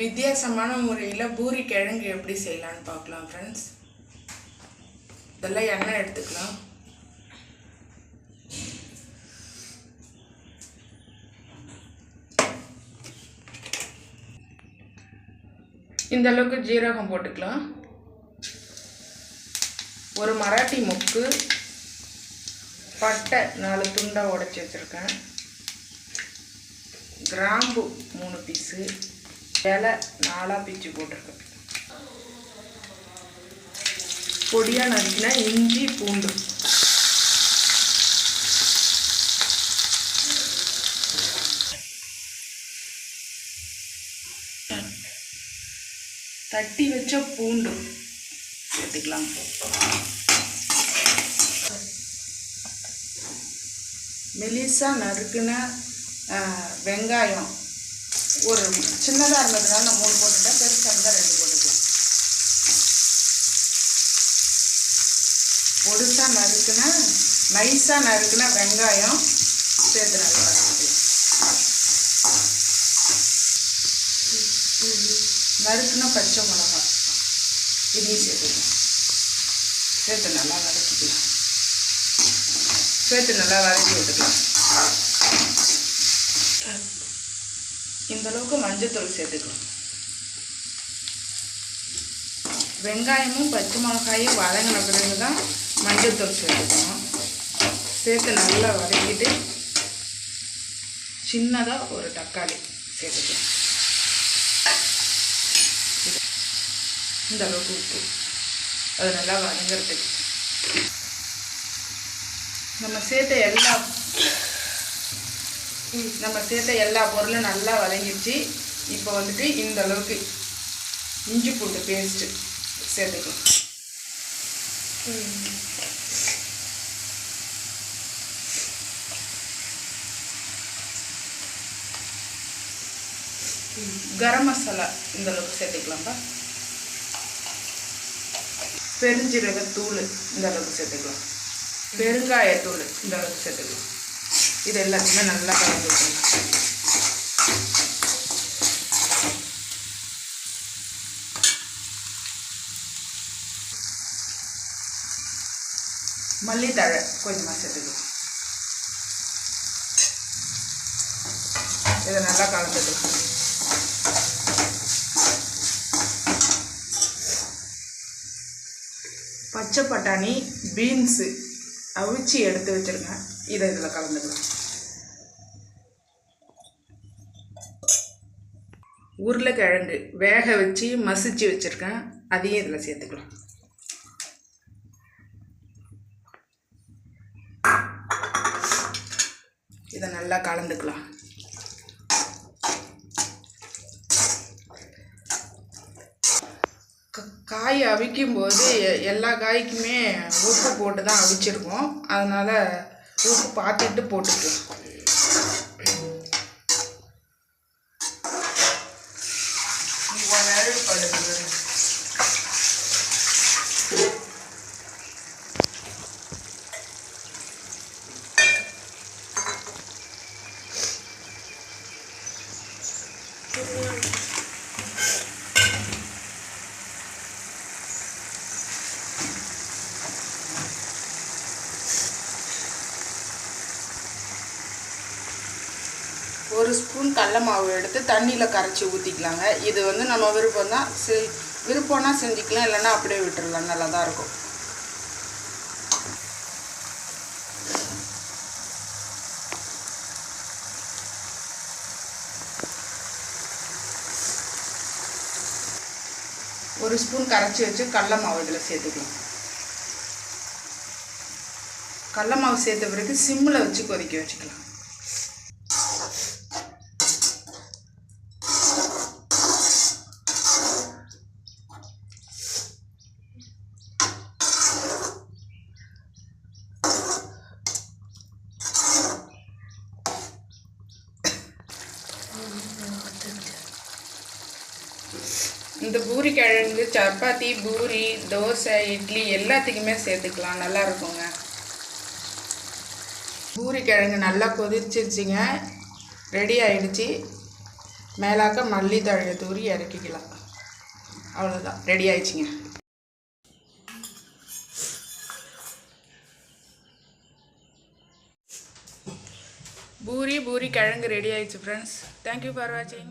வித்தியாசமான முறையில் பூரி கிழங்கு எப்படி செய்யலான்னு பார்க்கலாம் ஃப்ரெண்ட்ஸ் இதெல்லாம் எண்ணெய் எடுத்துக்கலாம். இந்த அளவுக்கு ஜீரகம் போட்டுக்கலாம். ஒரு மராட்டி முக்கு பட்டை நாலு துண்டாக உடச்சி வச்சுருக்கேன். கிராம்பு மூணு பீஸு இலை நாலாக பிச்சு போட்டிருக்கேன் பொடியாக நறுக்கினா இஞ்சி பூண்டு. தட்டி வச்ச பூண்டு. சேர்த்துக்கலாம் மெலிசா நறுக்குன வெங்காயம். ஒரு சின்னதாக இருந்ததுனால நான் மூணு போட்டுட்டேன் பெருசாக இருந்தால் ரெண்டு போட்டுக்கலாம். பொடுசாக நறுக்குன நைஸாக நறுக்குனா வெங்காயம் சேர்த்து நல்லா நறுக்குனா பச்சை மிளகா இதையும் சேர்த்துக்கலாம். சேர்த்து நல்லா வதக்கிக்கலாம். சேர்த்து நல்லா வதக்கி விட்டுக்கலாம். அளவுக்கு மஞ்சத்தூள் சேர்த்துக்கணும். வெங்காயமும் பச்சை மிளகாயும் வதங்கின பிறகு தான் மஞ்சத்தூள் சேர்த்துக்கணும். சேர்த்து நல்லா வதக்கிட்டு சின்னதாக ஒரு தக்காளி சேர்த்துக்கலாம். இந்த அளவுக்கு உப்பு. அது நல்லா வதங்கிறதுக்கு. நம்ம சேர்த்த எல்லா நம்ம சேர்த்த எல்லா பொருளும் நல்லா வதங்கிடுச்சு. இப்போ வந்துட்டு இந்த அளவுக்கு இஞ்சி பூண்டு பேஸ்ட்டு சேர்த்துக்கலாம். கரம் மசாலா இந்த அளவுக்கு சேர்த்துக்கலாம்ப்பா. பெருஞ்சீரகத்தூள் இந்த அளவுக்கு சேர்த்துக்கலாம். பெருங்காயத்தூள் இந்த அளவுக்கு சேர்த்துக்கலாம். இது எல்லாத்தையுமே நல்லா கலந்துக்கணும் விட்டுக்கலாம் மல்லித்தழை கொஞ்சமாக சேர்த்துக்கலாம் இதை நல்லா கலந்துக்கலாம் பச்சை பட்டாணி பீன்ஸு அவிச்சு எடுத்து வச்சுருங்க. இதை இதில் கலந்துக்கலாம். உருளைக்கிழங்கு வேக வச்சு மசிச்சு வச்சுருக்கேன். அதையும் இதில் சேர்த்துக்கலாம். இதை நல்லா கலந்துக்கலாம். க- காய் அவிக்கும் போது எல்லா காய்க்குமே உப்பு போட்டு தான் அவிச்சிருக்கோம். அதனால் உப்பு பார்த்துட்டு போட்டுக்கலாம். ஒரு ஒரு ஸ்பூன் கடல மாவு எடுத்து தண்ணியில் கரைச்சி ஊற்றிக்கலாங்க இது வந்து நம்ம விருப்பம் தான் செ விருப்பம்னா செஞ்சுக்கலாம் இல்லைன்னா அப்படியே விட்டுடலாம் நல்லா தான் இருக்கும். ஒரு ஸ்பூன் கரைச்சி வச்சு கடல மாவு இதில் சேர்த்துக்கலாம். கடல மாவு சேர்த்த பிறகு சிம்மில் வச்சு கொதிக்க வச்சுக்கலாம். இந்த பூரி கிழங்கு சப்பாத்தி பூரி தோசை இட்லி எல்லாத்துக்குமே சேர்த்துக்கலாம். நல்லா இருக்குங்க. பூரி கிழங்கு நல்லா கொதிச்சிருச்சுங்க. ரெடி ஆயிடுச்சு. மேலாக்க மல்லி தழையை தூரி இறக்கிக்கலாம். அவ்வளோதான் ரெடி ஆயிடுச்சுங்க. பூரி பூரி கிழங்கு ரெடி ஆயிடுச்சு ஃப்ரெண்ட்ஸ் தேங்க்யூ ஃபார் வாட்சிங்